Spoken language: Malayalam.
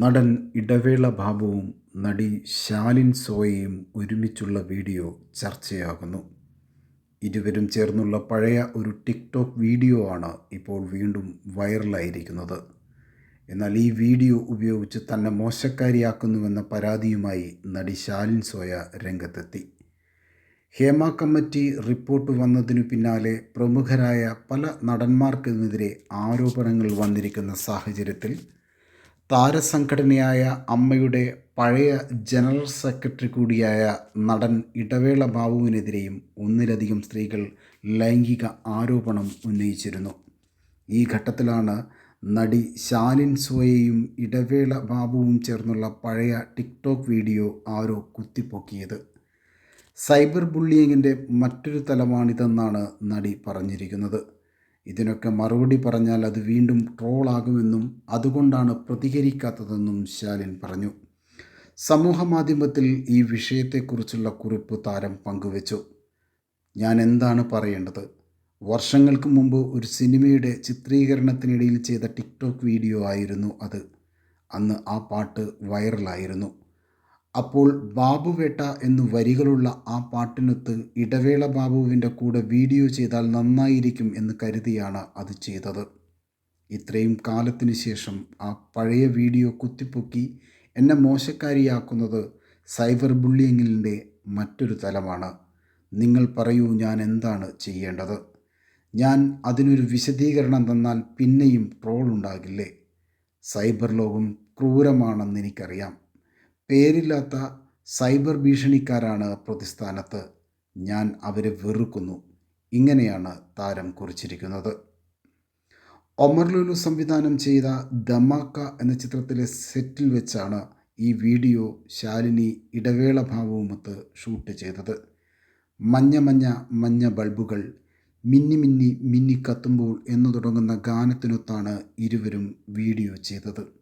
നടൻ ഇടവേള ബാബുവും നടി ശാലിൻ സോയയും ഒരുമിച്ചുള്ള വീഡിയോ ചർച്ചയാകുന്നു. ഇരുവരും ചേർന്നുള്ള പഴയ ഒരു ടിക്ടോക്ക് വീഡിയോ ആണ് ഇപ്പോൾ വീണ്ടും വൈറലായിരിക്കുന്നത്. എന്നാൽ ഈ വീഡിയോ ഉപയോഗിച്ച് തന്നെ മോശക്കാരിയാക്കുന്നുവെന്ന പരാതിയുമായി നടി ശാലിൻ സോയ രംഗത്തെത്തി. ഹേമ കമ്മിറ്റി റിപ്പോർട്ട് വന്നതിനു പിന്നാലെ പ്രമുഖരായ പല നടന്മാർക്കെതിരെ ആരോപണങ്ങൾ വന്നിരിക്കുന്ന സാഹചര്യത്തിൽ താരസംഘടനയായ അമ്മയുടെ പഴയ ജനറൽ സെക്രട്ടറി കൂടിയായ നടൻ ഇടവേള ബാബുവിനെതിരെയും ഒന്നിലധികം സ്ത്രീകൾ ലൈംഗിക ആരോപണം ഉന്നയിച്ചിരുന്നു. ഈ ഘട്ടത്തിലാണ് നടി ശാലിൻ സോയയും ഇടവേള ബാബുവും ചേർന്നുള്ള പഴയ ടിക്ടോക്ക് വീഡിയോ ആരോ കുത്തിപ്പൊക്കിയത്. സൈബർ ബുള്ളിയിങ്ങിന്റെ മറ്റൊരു തലമാണിതെന്നാണ് നടി പറഞ്ഞിരിക്കുന്നത്. ഇതിനൊക്കെ മറുപടി പറഞ്ഞാൽ അത് വീണ്ടും ട്രോളാകുമെന്നും അതുകൊണ്ടാണ് പ്രതികരിക്കാത്തതെന്നും ശാലിൻ പറഞ്ഞു. സമൂഹമാധ്യമത്തിൽ ഈ വിഷയത്തെക്കുറിച്ചുള്ള കുറിപ്പ് താരം പങ്കുവച്ചു. ഞാൻ എന്താണ് പറയേണ്ടത്? വർഷങ്ങൾക്ക് മുമ്പ് ഒരു സിനിമയുടെ ചിത്രീകരണത്തിനിടയിൽ ചെയ്ത ടിക്ടോക്ക് വീഡിയോ ആയിരുന്നു അത്. അന്ന് ആ പാട്ട് വൈറലായിരുന്നു. അപ്പോൾ ബാബുവേട്ട എന്നു വരികളുള്ള ആ പാട്ടിനൊത്ത് ഇടവേള ബാബുവിന്റെ കൂടെ വീഡിയോ ചെയ്താൽ നന്നായിരിക്കും എന്ന് കരുതിയാണ് അത് ചെയ്തത്. ഇത്രയും കാലത്തിന് ശേഷം ആ പഴയ വീഡിയോ കുത്തിപ്പൊക്കി എന്നെ മോശക്കാരിയാക്കുന്നത് സൈബർ ബുള്ളിയിങ്ങിന്റെ മറ്റൊരു തലമാണ്. നിങ്ങൾ പറയൂ ഞാൻ എന്താണ് ചെയ്യേണ്ടത്? ഞാൻ അതിനൊരു വിശദീകരണം തന്നാൽ പിന്നെയും ട്രോൾ ഉണ്ടാകില്ലേ സൈബർ ലോകം ക്രൂരമാണെന്ന് എനിക്കറിയാം. പേരില്ലാത്ത സൈബർ ഭീഷണിക്കാരാണ് പ്രതിസ്ഥാനത്ത്. ഞാൻ അവരെ വെറുക്കുന്നു. ഇങ്ങനെയാണ് താരം കുറിച്ചിരിക്കുന്നത്. ഒമർ ലുലു സംവിധാനം ചെയ്ത ദമാക്ക എന്ന ചിത്രത്തിലെ സെറ്റിൽ വെച്ചാണ് ഈ വീഡിയോ ശാലിനി ഇടവേള ഭാവവുമൊത്ത് ഷൂട്ട് ചെയ്തത്. മഞ്ഞ മഞ്ഞ മഞ്ഞ ബൾബുകൾ മിന്നി മിന്നി മിന്നി കത്തുമ്പോൾ എന്നു തുടങ്ങുന്ന ഗാനത്തിനൊത്താണ് ഇരുവരും വീഡിയോ ചെയ്തത്.